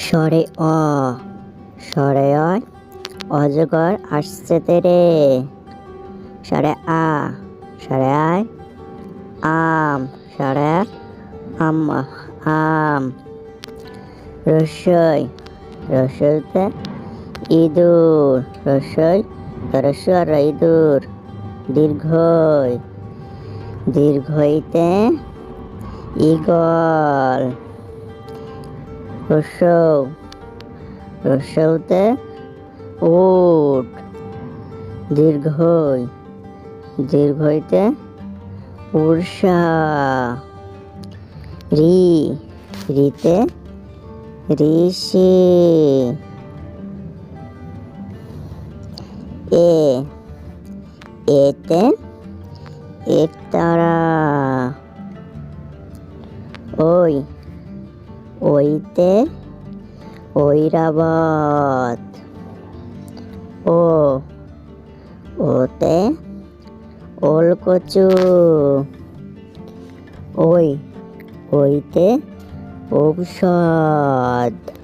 স্বরে অ। অয়। অজগর আসছে তেরে স্বরে আ। স্বরে আয়। আম। স্বরে আম। আম। রসই। রসইতে ইঁদুর। রসই রসর ইঁদুর। দীর্ঘই। দীর্ঘইতে ইগল। রসৌ রসৌতে উট দীর্ঘই দীর্ঘইতে উর্ষা রি রিতে ঋষি এ এতে একতারা ওই ওইতে ঐরাবত। ও ওতে ওলকচু। ওই ওইতে ঔষধ।